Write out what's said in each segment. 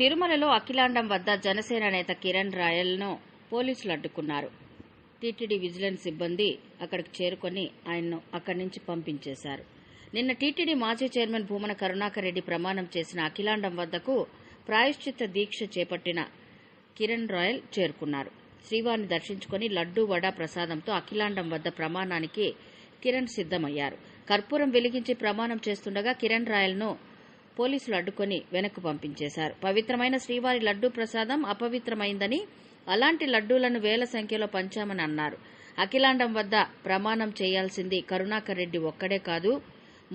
తిరుమలలో అఖిలాండం వద్ద జనసేన నేత కిరణ్ రాయల్ను పోలీసులు అడ్డుకున్నారు. టీటీడీ విజిలెన్స్ సిబ్బంది అక్కడికి చేరుకొని ఆయన్ను అక్కడి నుంచి పంపించేశారు. నిన్న టీటీడీ మాజీ చైర్మన్ భూమన కరుణాకర్ రెడ్డి ప్రమాణం చేసిన అఖిలాండం వద్దకు ప్రాయశ్చిత్త దీక్ష చేపట్టిన కిరణ్ రాయల్ చేరుకున్నారు. శ్రీవారిని దర్శించుకుని లడ్డూ వడ ప్రసాదంతో అఖిలాండం వద్ద ప్రమాణానికి కిరణ్ సిద్దమయ్యారు కర్పూరం వెలిగించి ప్రమాణం చేస్తుండగా కిరణ్ రాయల్ను పోలీసులు అడ్డుకొని వెనక్కు పంపించేశారు. పవిత్రమైన శ్రీవారి లడ్డూ ప్రసాదం అపవిత్రమైందని అలాంటి లడ్డూలను వేల సంఖ్యలో పంచామని అన్నారు. అఖిలాండం వద్ద ప్రమాణం చేయాల్సింది కరుణాకర్ రెడ్డి ఒక్కడే కాదు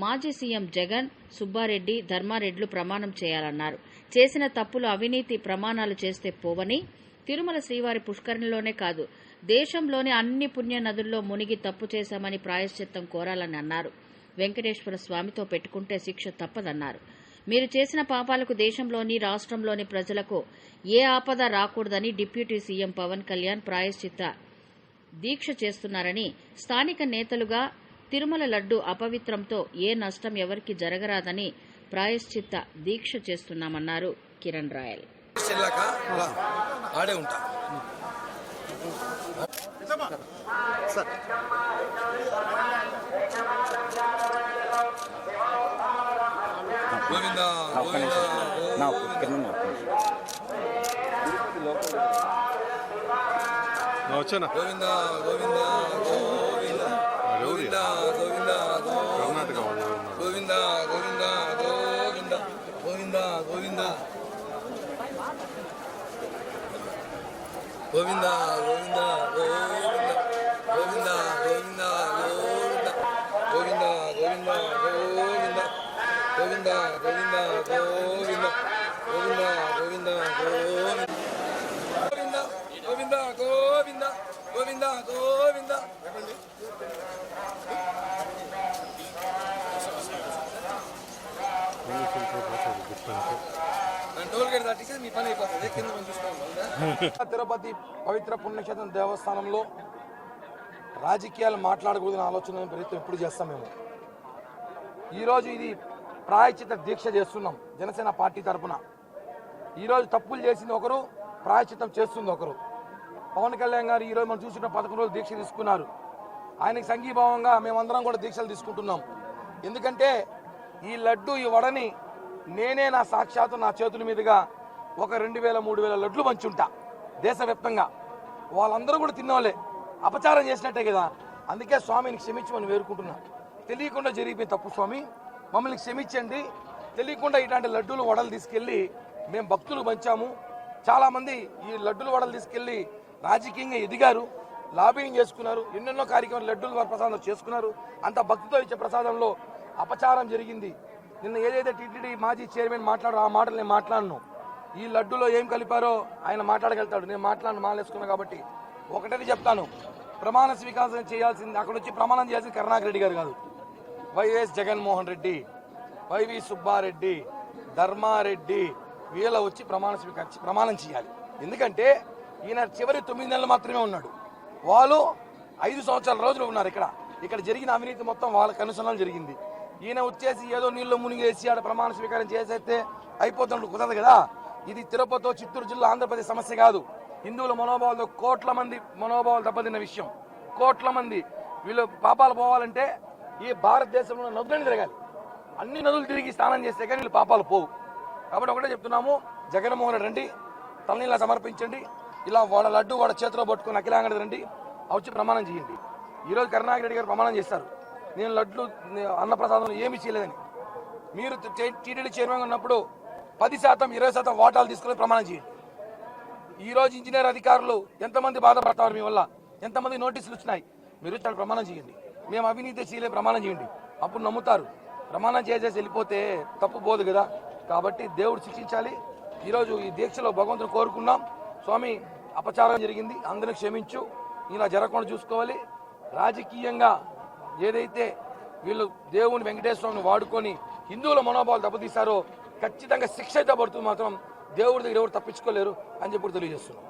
మాజీ సీఎం జగన్ సుబ్బారెడ్డి ధర్మారెడ్లు ప్రమాణం చేయాలన్నారు. చేసిన తప్పులు అవినీతి ప్రమాణాలు చేస్తే పోవని తిరుమల శ్రీవారి పుష్కరిణిలోనే కాదు దేశంలోని అన్ని పుణ్య నదుల్లో మునిగి తప్పు చేశామని ప్రాయశ్చిత్తం కోరాలని అన్నారు. వెంకటేశ్వర స్వామితో పెట్టుకుంటే శిక్ష తప్పదన్నారు. మీరు చేసిన పాపాలకు దేశంలోని రాష్ట్రంలోని ప్రజలకు ఏ ఆపద రాకూడదని డిప్యూటీ సీఎం పవన్ కళ్యాణ్ ప్రాయశ్చిత్త దీక్ష చేస్తున్నారని స్థానిక నేతలుగా తిరుమల లడ్డు అపవిత్రంతో ఏ నష్టం ఎవరికి జరగరాదని ప్రాయశ్చిత్త దీక్ష చేస్తున్నామన్నారు కిరణ్ రాయల్. ఆడే ఉంటా. 밖에는 없고. 어쩌나? 고빈다, 고빈다, 고빈다. 고빈다, 고빈다, 고빈다. 고빈다, 고빈다, 고빈다. 고빈다, 고빈다. 고빈다, 고빈다, 고빈다. 고빈다, 고빈다, 고빈다. 고빈다, 고빈다, 고빈다. 고빈다, 고빈다, 고빈다. గోవింద పని అయిపోతుంది. కింద మనం చూసుకోవాలి తిరుపతి పవిత్ర పుణ్యక్షేత్రం దేవస్థానంలో రాజకీయాలు మాట్లాడకూడదని ఆలోచన ప్రయత్నం ఎప్పుడు చేస్తాం మేము. ఈరోజు ఇది ప్రాయచిత దీక్ష చేస్తున్నాం జనసేన పార్టీ తరఫున ఈరోజు తప్పులు చేసింది ఒకరు ప్రాయశ్చితం చేస్తుంది ఒకరు. పవన్ కళ్యాణ్ గారు ఈరోజు మనం చూసిన పదకొండు రోజులు దీక్ష తీసుకున్నారు. ఆయనకి సంఘీభావంగా మేమందరం కూడా దీక్షలు తీసుకుంటున్నాం. ఎందుకంటే ఈ లడ్డు ఈ వడని నేనే నా సాక్షాత్తు నా చేతుల మీదుగా ఒక రెండు వేల మూడు వేల లడ్లు పంచుంటా దేశవ్యాప్తంగా. వాళ్ళందరూ కూడా తిన్నవాళ్ళే అపచారం చేసినట్టే కదా. అందుకే స్వామిని క్షమించమని వేరుకుంటున్నా తెలియకుండా జరిగిపోయింది తప్పు స్వామి. మమ్మల్ని క్షమించండి. తెలియకుండా ఇట్లాంటి లడ్డూలు వడలు తీసుకెళ్ళి మేము భక్తులు పంచాము. చాలామంది ఈ లడ్డూలు వడలు తీసుకెళ్ళి రాజకీయంగా ఎదిగారు. లాబింగ్ చేసుకున్నారు. ఎన్నెన్నో కార్యక్రమాలు లడ్డూలు ప్రసాదం చేసుకున్నారు. అంత భక్తితో ఇచ్చే ప్రసాదంలో అపచారం జరిగింది. నిన్న ఏదైతే టీటీడీ మాజీ చైర్మన్ మాట్లాడో ఆ మాటలు నేను మాట్లాడను. ఈ లడ్డూలో ఏం కలిపారో ఆయన మాట్లాడగలుగుతాడు. నేను మాట్లాడను మానేసుకున్నాను కాబట్టి ఒకటని చెప్తాను. ప్రమాణ స్వీకారం చేయాల్సింది అక్కడ వచ్చి ప్రమాణం చేయాల్సింది కరుణాకర్ రెడ్డి గారు కాదు. వైఎస్ జగన్మోహన్ రెడ్డి వైవి సుబ్బారెడ్డి ధర్మారెడ్డి వీళ్ళ వచ్చి ప్రమాణ స్వీకారం ప్రమాణం చేయాలి. ఎందుకంటే ఈయన చివరి తొమ్మిది నెలలు మాత్రమే ఉన్నాడు. వాళ్ళు ఐదు సంవత్సరాల రోజులు ఉన్నారు ఇక్కడ. ఇక్కడ జరిగిన అవినీతి మొత్తం వాళ్ళ కనుసనలు జరిగింది. ఈయన వచ్చేసి ఏదో నీళ్ళు మునిగేసి ఆడ ప్రమాణ స్వీకారం చేసేస్తే అయిపోతున్నట్టు కుదరదు కదా? ఇది తిరుపతి చిత్తూరు జిల్లా ఆంధ్రప్రదేశ్ సమస్య కాదు. హిందువుల మనోభావాలతో కోట్ల మంది మనోభావాలు దెబ్బతిన్న విషయం. కోట్ల మంది. వీళ్ళు పాపాలు పోవాలంటే ఈ భారతదేశంలో నదులని తిరగాలి. అన్ని నదులు తిరిగి స్నానం చేస్తే కానీ వీళ్ళు పాపాలు పోవు. కాబట్టి ఒకటే చెప్తున్నాము జగన్మోహన్ రెడ్డి రండి తలని సమర్పించండి ఇలా వాళ్ళ లడ్డు వాళ్ళ చేతిలో పట్టుకుని అఖిలాంగడి రండి వచ్చి ప్రమాణం చేయండి. ఈరోజు కరుణాకర్ రెడ్డి గారు ప్రమాణం చేస్తారు నేను లడ్లు అన్నప్రసాదం ఏమి చేయలేదని. మీరు టీటీడీ చైర్మన్ ఉన్నప్పుడు పది శాతం ఇరవై శాతం వాటాలు తీసుకుని ప్రమాణం చేయండి. ఈ రోజు ఇంజనీర్ అధికారులు ఎంతమంది బాధపడతారు మీ వల్ల? ఎంతమంది నోటీసులు వచ్చినాయి? మీరు చాలా ప్రమాణం చేయండి. మేము అవినీతి చేయలే ప్రమాణం చేయండి. అప్పుడు నమ్ముతారు. ప్రమాణం చేసేసి వెళ్ళిపోతే తప్పు పోదు కదా. కాబట్టి దేవుడు శిక్షించాలి. ఈరోజు ఈ దీక్షలో భగవంతుని కోరుకున్నాం. స్వామి అపచారం జరిగింది. అందరిని క్షమించు. ఇలా జరగకుండా చూసుకోవాలి. రాజకీయంగా ఏదైతే వీళ్ళు దేవుని వెంకటేశ్వరుని వాడుకొని హిందువుల మనోభావాలు దెబ్బతీశారో ఖచ్చితంగా శిక్ష అయితే పడుతుంది మాత్రం దేవుడి దగ్గర ఎవరు తప్పించుకోలేరు అని చెప్పి తెలియజేస్తున్నాం.